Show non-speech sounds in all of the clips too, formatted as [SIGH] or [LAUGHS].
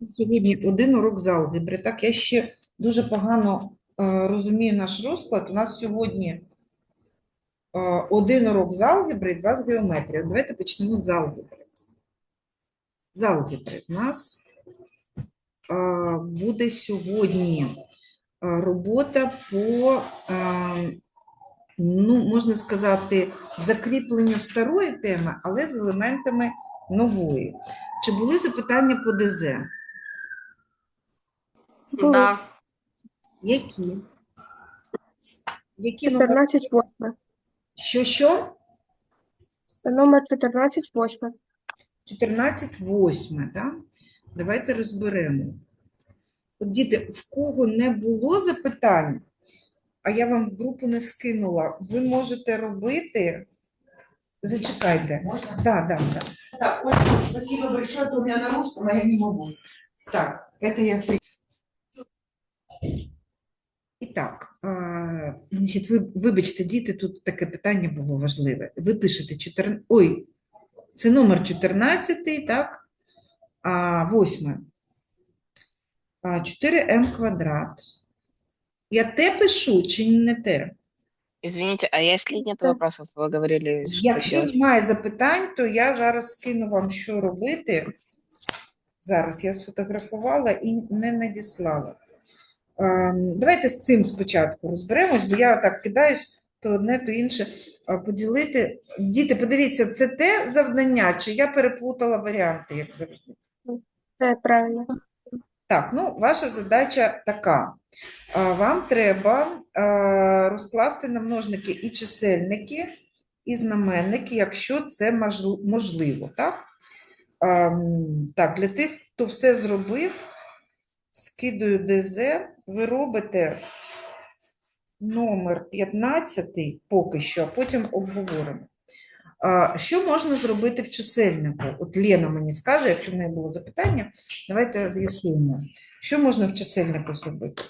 Сьогодні один урок з алгебри. Так, я ще дуже погано е, розумію наш розклад. У нас сьогодні е, один урок з алгебри і два з геометрії. Давайте почнемо з алгебри. З алгебри. У нас е, буде сьогодні е, робота по, е, ну, можна сказати, закріпленню старої теми, але з елементами нової. Чи були запитання по ДЗ? Були. Да. Які? Які номер? 14 8. Що, що? Номер 14 8. 14 восьме, так? Давайте розберемо. От, діти, в кого не було запитань, а я вам в групу не скинула, ви можете робити. Зачекайте. Можно? Да, да, да. Так, Ольга, спасибо большое, то у меня на русском, а я не могу. Так, это я при... І так, значить, ви, вибачте, діти, тут таке питання було важливе. Ви пишете 14, ой, це номер 14, так? А, 8. 4m квадрат. Я те пишу чи не те? Извините, а если нет вопросов, вы говорили, Якщо немає запитань, то я зараз скину вам, що робити. Зараз я сфотографувала і не надіслала. Ем, Давайте з цим спочатку розберемось, бо я так кидаюсь то одне, то інше поділити. Діти, подивіться, це те завдання, чи я переплутала варіанти, як завжди. Це правильно. Так, ну, ваша задача така. Вам треба розкласти на множники і чисельники, і знаменники, якщо це можливо, так? Так, для тих, хто все зробив, скидаю ДЗ, ви робите номер 15 поки що, а потім обговоримо. Що можна зробити в чисельнику? От Лена мені скаже, якщо в неї було запитання, давайте з'ясуємо. Що можна в чисельнику зробити?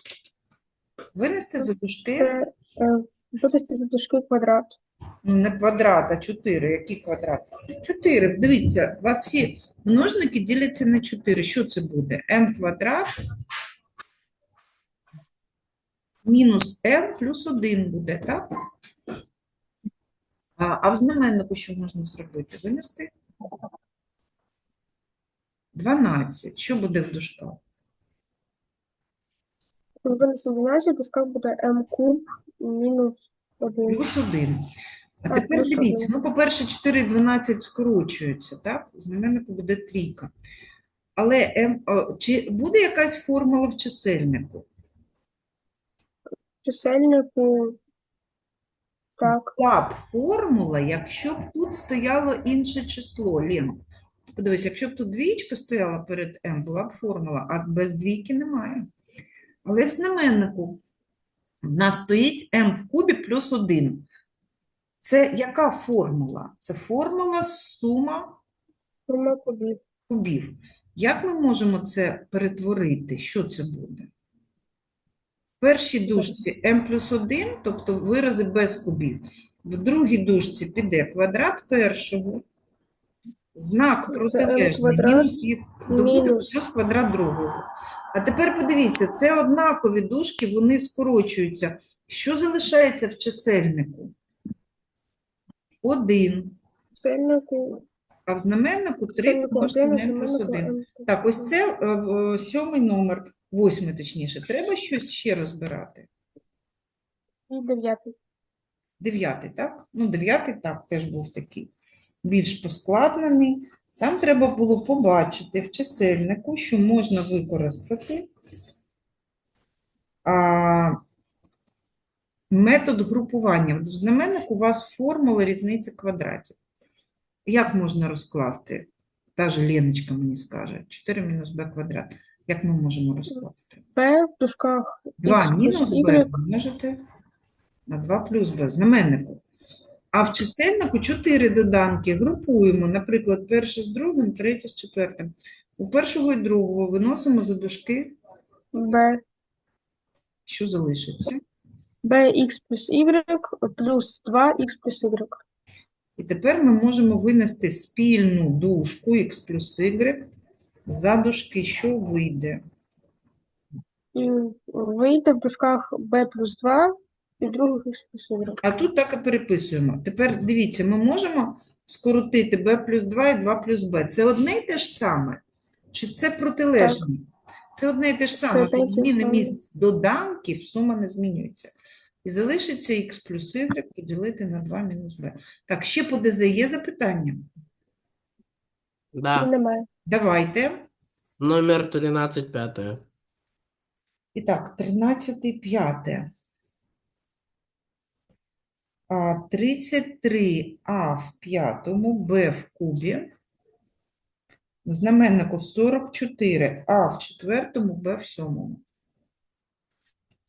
Винести за дужки Це е, за дужки квадрат. не квадрат, а 4. Які квадрати? 4. Дивіться, у вас всі множники діляться на 4. Що це буде? m квадрат мінус m плюс 1 буде, так? А, а в знаменнику що можна зробити? Винести? 12. Що буде в дужках? Винести 12, в дужках буде m куб мінус 1. Плюс 1. А тепер дивіться, ну, по-перше, 4 і 12 скорочуються, так? Знаменнику буде трійка. Але ем, о, чи буде якась формула в чисельнику? Чисельнику. Так. Була б формула, якщо б тут стояло інше число, Лен. Подивись, якщо б тут двічка стояла перед m, була б формула, а без двійки немає. Але в знаменнику в нас стоїть m в кубі плюс 1. Це яка формула? Це формула сума Сума кубів. кубів. Як ми можемо це перетворити? Що це буде? В першій дужці m плюс 1, тобто вирази без кубів. В другій дужці піде квадрат першого, знак протилежний, мінус їх добуток плюс квадрат другого. А тепер подивіться, це однакові дужки, вони скорочуються. Що залишається в чисельнику? 1. Чисельнику. А в знаменнику 3 Чисельнику помножити 1, на m плюс 1. Так, ось це е, е, сьомий номер, восьмий точніше. Треба щось ще розбирати. І 9. Дев'ятий, так? Ну, дев'ятий, так, теж був такий більш поскладнений. Там треба було побачити в чисельнику, що можна використати а, метод групування. В знаменнику у вас формула різниці квадратів. Як можна розкласти? Та ж Леночка мені скаже. 4 мінус b квадрат. Як ми можемо розкласти? P в дужках 2 мінус b Y. помножити на 2 плюс b, знаменнику. А в чисельнику 4 доданки групуємо, наприклад, перше з другим, третє з четвертим. У першого і другого виносимо за дужки, B. що залишиться. Bx плюс y плюс 2x плюс y. І тепер ми можемо винести спільну дужку x плюс y За дужки що вийде? М, Вийде в дужках b плюс 2 і в других х плюс y. А тут так і переписуємо. Тепер дивіться, ми можемо скоротити b плюс 2 і 2 плюс b. Це одне й те ж саме? Чи це протилежні? Це одне й те ж саме. й Тут зміни саме. місць доданків, сума не змінюється. І залишиться х плюс y поділити на 2 мінус b. Так, ще по ДЗ є запитання? Да. немає. Давайте. Номер 13 пятое. І так, 13 п'яте. 33а в п'ятому, b в кубі. В знаменнику 44, а в четвертому, b в сьомому.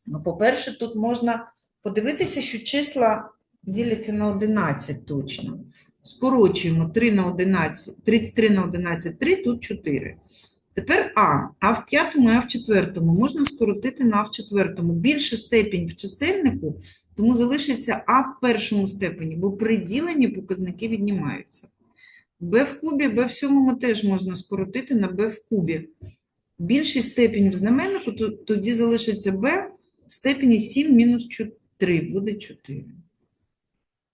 Ну, по-перше, тут можна подивитися, що числа діляться на 11 точно. Скорочуємо 3 на 11, 33 на 11, 3, тут 4. Тепер А. А в п'ятому А в четвертому можна скоротити на А в четвертому. Більше степінь в чисельнику, тому залишиться А в першому степені, бо при діленні показники віднімаються. Б в кубі, Б в сьомому теж можна скоротити на Б в кубі. Більший степінь в знаменнику, то- тоді залишиться Б в степені 7 мінус 3, буде 4.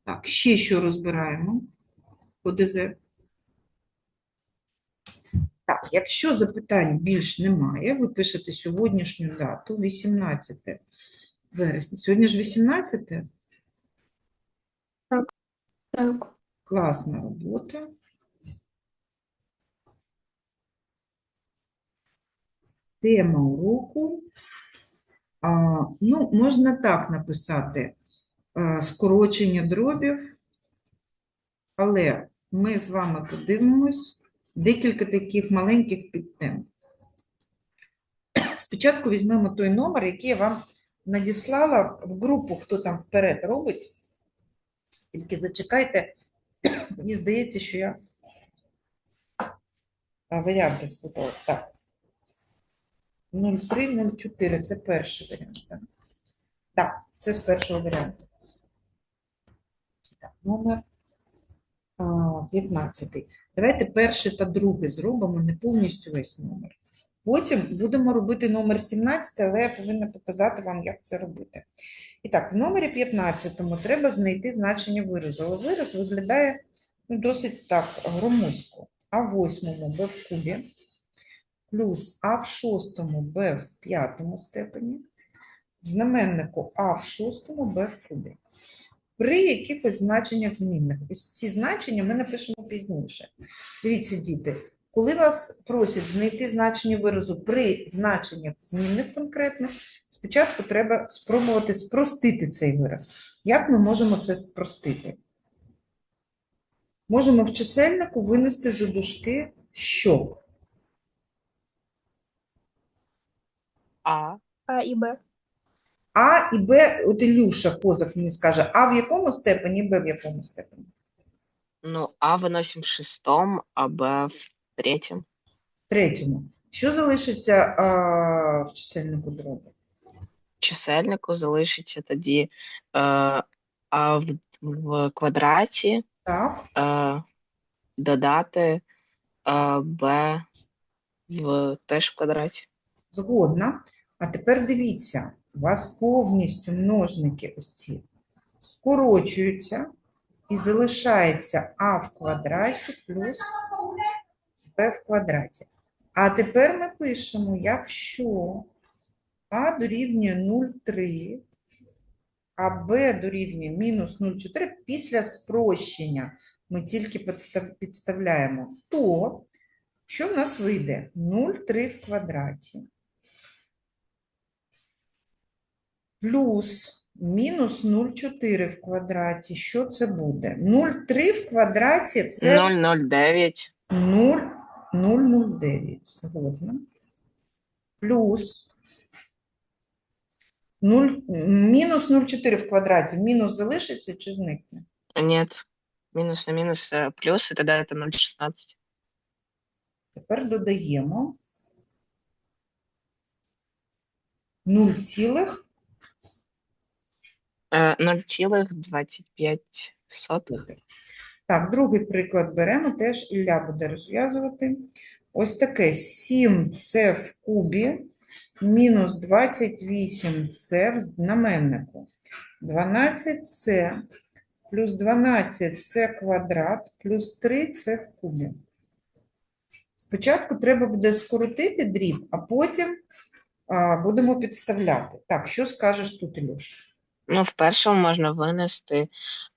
Так, ще що розбираємо по ДЗ. Так, якщо запитань більш немає, ви пишете сьогоднішню дату, 18 вересня. Сьогодні ж 18? Так. Класна робота. Тема уроку. Ну, можна так написати. скорочення дробів, але ми з вами подивимось декілька таких маленьких підтем. Спочатку візьмемо той номер, який я вам надіслала в групу, хто там вперед робить. Тільки зачекайте, мені здається, що я варіанти спутала. Так. 0304 це перший варіант. Так, так це з першого варіанту. Так, номер 15. Давайте перший та другий зробимо, не повністю весь номер. Потім будемо робити номер 17, але я повинна показати вам, як це робити. І так, в номері 15 треба знайти значення виразу. Але вираз виглядає ну, досить так громоздко. А в восьмому b в кубі плюс а в шостому b в п'ятому степені, знаменнику а в шостому b в кубі. При якихось значеннях змінних. Ось ці значення ми напишемо пізніше. Дивіться, діти, коли вас просять знайти значення виразу при значеннях змінних конкретних, спочатку треба спробувати спростити цей вираз. Як ми можемо це спростити? Можемо в чисельнику винести за дужки що? А. А і Б. А і Б, от Ілюша Козак мені скаже, А в якому степені, Б в якому степені? Ну, А выносим в шестом, а Б в третьем. Третьому. Що залишиться а, в чисельнику дроби? Чисельнику залишиться тоді е, А в, в квадраті Так, е, додати е, Б в теж в квадраті. згодна. А тепер дивіться, у вас повністю множники ось ці скорочуються і залишається А в квадраті плюс Б в квадраті. А тепер ми пишемо, якщо А дорівнює 0,3, а Б дорівнює мінус 0,4 після спрощення ми тільки підставляємо, то що в нас вийде? 0,3 в квадраті плюс мінус 0,4 в квадраті. Що це буде? 0,3 в квадраті це 0,09. 0, 0,09. Згодна. Плюс 0, мінус 0,4 в квадраті. Мінус залишиться чи зникне? Нет. Минус на минус э, плюс, и тогда это 0,16. Тепер додаємо 0, цілих Э, 0,25. Так, другий приклад беремо, теж Ілля буде розв'язувати. ось таке 7c в кубі мінус 28c в знаменнику. 12c плюс 12c квадрат плюс 3c в кубі. Спочатку треба буде скоротити дріб, а потім а, будемо підставляти. Так, що скажеш тут, Ілюш? Ну, в першому можна винести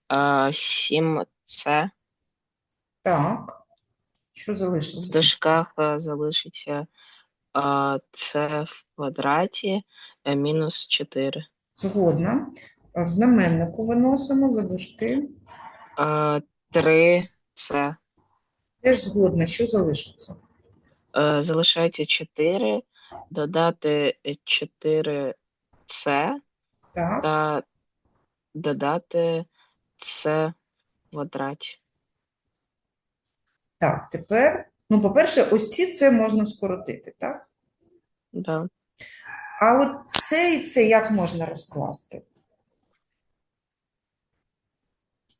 е, 7c. Так. Що В залишилось? дужках е, залишиться е, c в квадраті е, мінус 4. Згодна. В знаменнику виносимо за дужки. Е, 3c. Теж згодна. Що залишиться? Е, залишається 4, додати 4c Так. та додати c в квадраті. Так, тепер, ну, по-перше, ось ці це можна скоротити, так? Да. А от це і це як можна розкласти?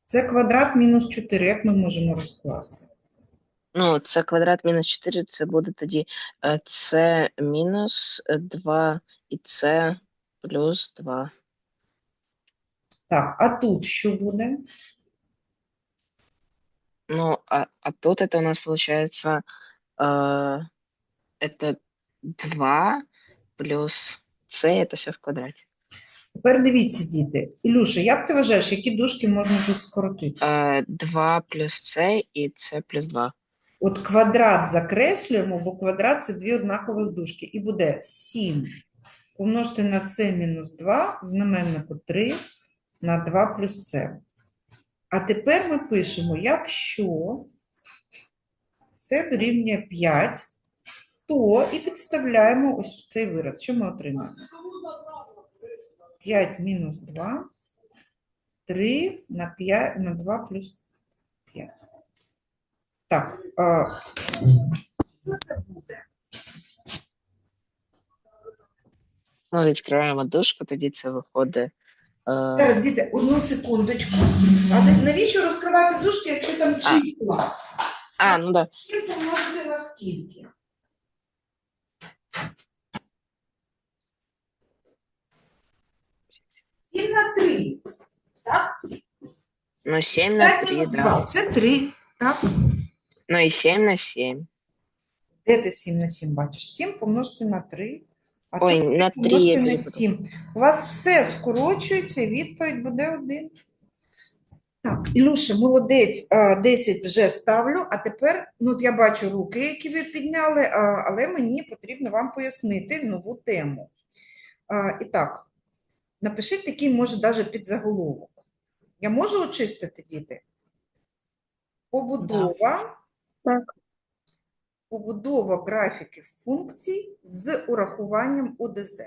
Це квадрат мінус 4, як ми можемо розкласти? Ну, це квадрат мінус 4, це буде тоді е, мінус 2 і c плюс 2. Так, а тут що буде? Ну, а, а тут это у нас получается э, это 2 плюс c, это все в квадрате. Тепер дивіться, діти. Ілюша, як ти вважаєш, які дужки можна тут скоротити? Э, 2 плюс c і c плюс 2. От квадрат закреслюємо, бо квадрат це дві однакових дужки. І буде 7 помножити на c мінус 2, в знаменнику 3 на 2 плюс c. А тепер ми пишемо, якщо це дорівнює 5, то і підставляємо ось цей вираз. Що ми отримаємо? 5 мінус 2, 3 на 5, на 2 плюс 5. Так, а, що це буде? Ну, відкриваємо дужку, тоді це виходить. Е, Зараз, діти, одну секундочку. А за- навіщо розкривати дужки, якщо там числа? а, ну да. Числа множити на скільки? Сім на три. Так? Ну, 7 на П'ять 3, мінус да. два. Це три. Так? Ну і 7 на 7. Де ти 7 на 7 бачиш? 7 помножити на 3. А Ой, тут на 3 помножити я на. 7. У вас все скорочується, і відповідь буде 1. Так, Ілюша, молодець, а, 10 вже ставлю, а тепер, ну от я бачу руки, які ви підняли, а, але мені потрібно вам пояснити нову тему. А, І так, напишіть такий, може, навіть підзаголовок. Я можу очистити, діти? Побудова Так. Побудова графіків функцій з урахуванням ОДЗ.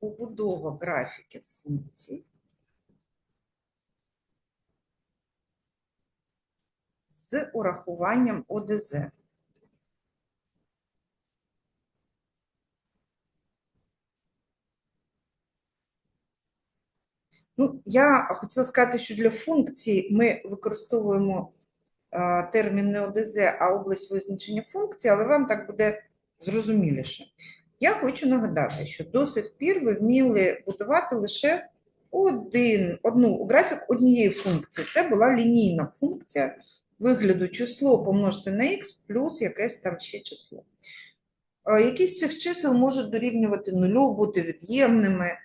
Побудова графіків функцій з урахуванням ОДЗ. Ну, я хотіла сказати, що для функцій ми використовуємо термін не ОДЗ, а область визначення функції, але вам так буде зрозуміліше. Я хочу нагадати, що до сих пір ви вміли будувати лише один, одну графік однієї функції. Це була лінійна функція вигляду число помножити на х плюс якесь там ще число. Е, Якісь цих чисел можуть дорівнювати нулю, бути від'ємними. Е,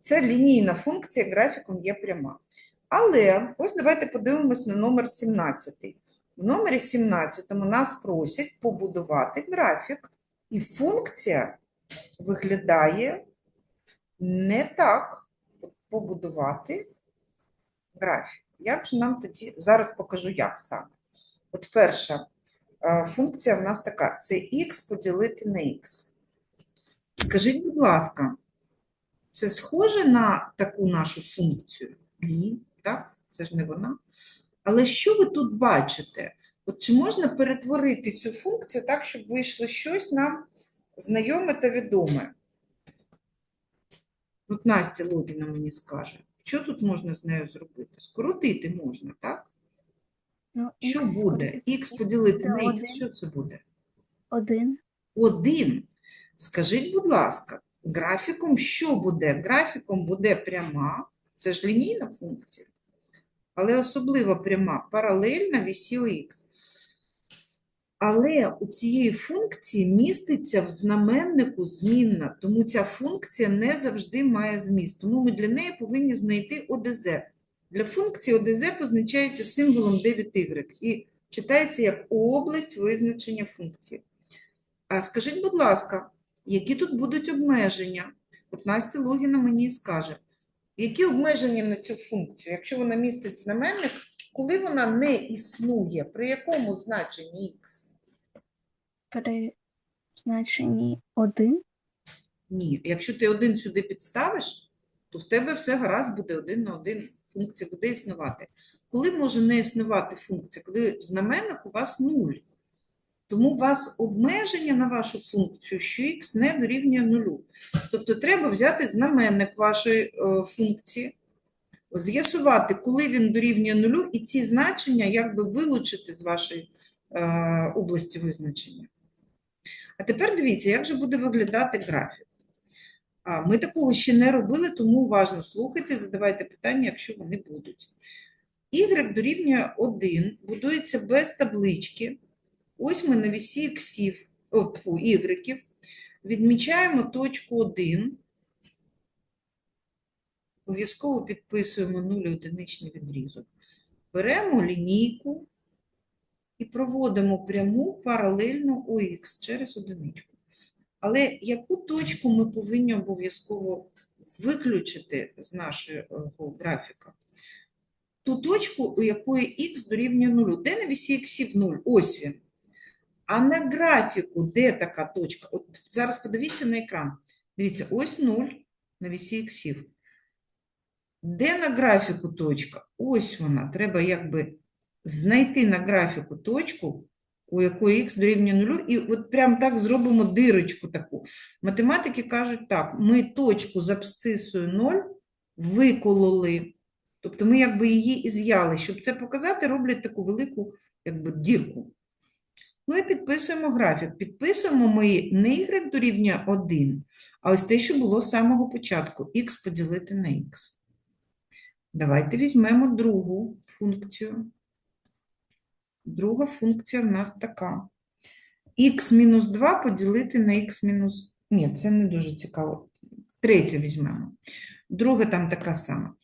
Це лінійна функція, графіком є пряма. Але ось давайте подивимось на номер 17. В номері 17 нас просять побудувати графік, і функція виглядає не так побудувати графік. Як же нам тоді, зараз покажу, як саме. От перша е, функція в нас така: це х поділити на х. Скажіть, будь ласка, це схоже на таку нашу функцію? Ні, так? Це ж не вона. Але що ви тут бачите? От чи можна перетворити цю функцію так, щоб вийшло щось нам знайоме та відоме? От Настя Логіна мені скаже, що тут можна з нею зробити? Скоротити можна, так? Ну, Що х буде? Х поділити на х, що це буде? Один. 1. Скажіть, будь ласка, графіком що буде? Графіком буде пряма, це ж лінійна функція, але особливо пряма, паралельна вісі х. Але у цієї функції міститься в знаменнику змінна, тому ця функція не завжди має зміст. Тому ми для неї повинні знайти ОДЗ. Для функції ОДЗ позначається символом 9y і читається як область визначення функції. А скажіть, будь ласка, які тут будуть обмеження? От Настя Логіна мені скаже, які обмеження на цю функцію, якщо вона містить знаменник, коли вона не існує, при якому значенні х? При значенні один. Ні. Якщо ти один сюди підставиш, то в тебе все гаразд буде один на один, функція буде існувати. Коли може не існувати функція? Коли знаменник у вас нуль. Тому у вас обмеження на вашу функцію, що х не дорівнює нулю. Тобто треба взяти знаменник вашої е, функції, з'ясувати, коли він дорівнює нулю, і ці значення якби вилучити з вашої е, області визначення. А тепер дивіться, як же буде виглядати графік. Ми такого ще не робили, тому уважно слухайте, задавайте питання, якщо вони будуть. Y дорівнює 1, будується без таблички. Ось ми на вісі іксів, о, тьфу, ігреків, відмічаємо точку 1, обов'язково підписуємо 0 одиничний відрізок, беремо лінійку і проводимо пряму паралельно ОХ через одиничку. Але яку точку ми повинні обов'язково виключити з нашого графіка? Ту точку, у якої х дорівнює 0. Де на вісі іксів 0? Ось він. А на графіку де така точка? От зараз подивіться на екран. Дивіться, ось 0 на вісі іксів. Де на графіку точка? Ось вона. Треба якби знайти на графіку точку, у якої х дорівнює 0, і от прям так зробимо дирочку таку. Математики кажуть так, ми точку з абсцисою 0 викололи. Тобто ми якби її і. Щоб це показати, роблять таку велику якби, дірку. Ну і підписуємо графік. Підписуємо ми не y дорівнює 1, а ось те, що було з самого початку, х поділити на х. Давайте візьмемо другу функцію. Друга функція в нас така. х мінус 2 поділити на х. Ні, це не дуже цікаво. Третя візьмемо. Друга там така сама.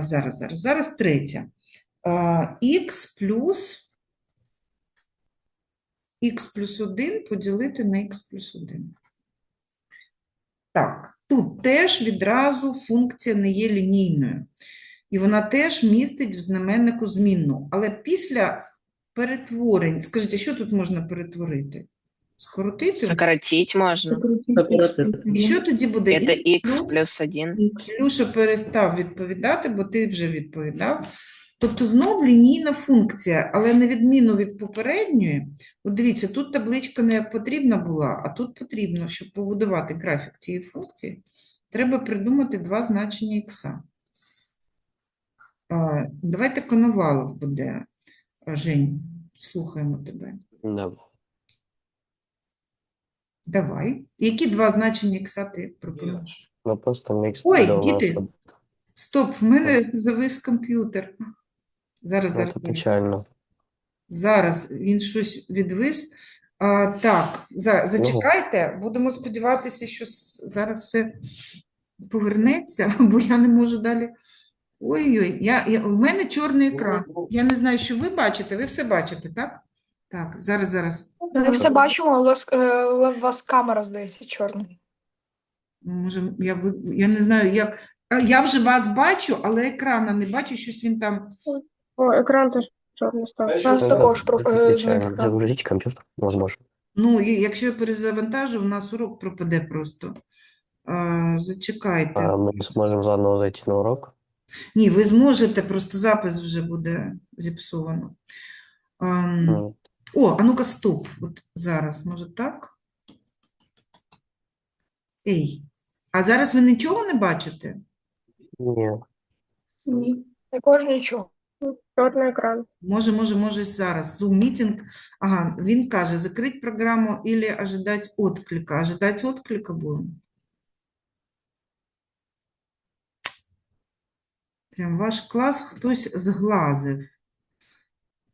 Зараз, зараз, зараз третя. х плюс х плюс 1 поділити на х плюс 1. Так, тут теж відразу функція не є лінійною. І вона теж містить в знаменнику змінну. Але після перетворень, скажіть, а що тут можна перетворити? Скоротити? Сократить можно. І що тоді буде? Это Х x плюс плюс 1. Люша перестав відповідати, бо ти вже відповідав. Тобто знов лінійна функція, але на відміну від попередньої, от дивіться, тут табличка не потрібна була, а тут потрібно, щоб побудувати графік цієї функції, треба придумати два значення х. Давайте Коновалов буде. Жень, слухаємо тебе. Да. Давай. Які два значення х ти пропонуєш? Ну просто микс Ой, діти. Стоп, в мене завис комп'ютер. Зараз, Ну, зараз, це зараз. печально. Зараз він щось відвис. А, так, за, зачекайте, будемо сподіватися, що зараз все повернеться, [LAUGHS] бо я не можу далі. Ой-ой, я, я, в мене чорний екран. Я не знаю, що ви бачите, ви все бачите, так? Так, зараз, зараз. Ми все бачимо, у вас, е, у вас камера, здається, чорна. Ну, Може, я, я не знаю, як. Я вже вас бачу, але екрана не бачу, щось він там. О, екран теж чорний став. У нас також про- е. Загрузить компьютер, возможно. Ну, і якщо я перезавантажу, у нас урок пропаде просто. А, зачекайте. А мы сможем заново зайти на урок. Ні, ви зможете, просто запис вже буде зіпсовано. Ам, Ну, О, а ну-ка, стоп. От зараз, може так? Ей, а зараз ви нічого не бачите? Не, Ні. Також нічого. Чорний екран. Може, може, може зараз. Zoom мітинг. Ага, він каже, закрыть программу или ожидать отклика. Ожидать отклика будемо. Прям ваш клас хтось зглазив.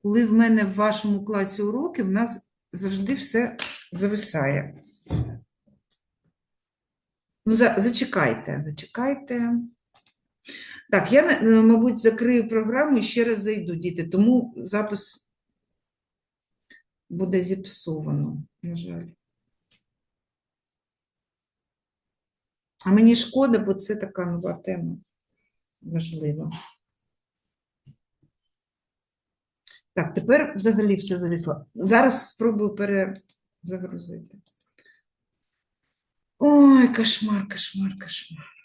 Коли в мене в вашому класі уроки, в нас завжди все зависає. Ну, за, зачекайте, зачекайте. Так, я, е, мабуть, закрию програму і ще раз зайду, діти, тому запис буде зіпсовано, на жаль. А мені шкода, бо це така нова тема важлива. Так, тепер взагалі все зависло. Зараз спробую перезагрузити. Ой, кошмар, кошмар, кошмар.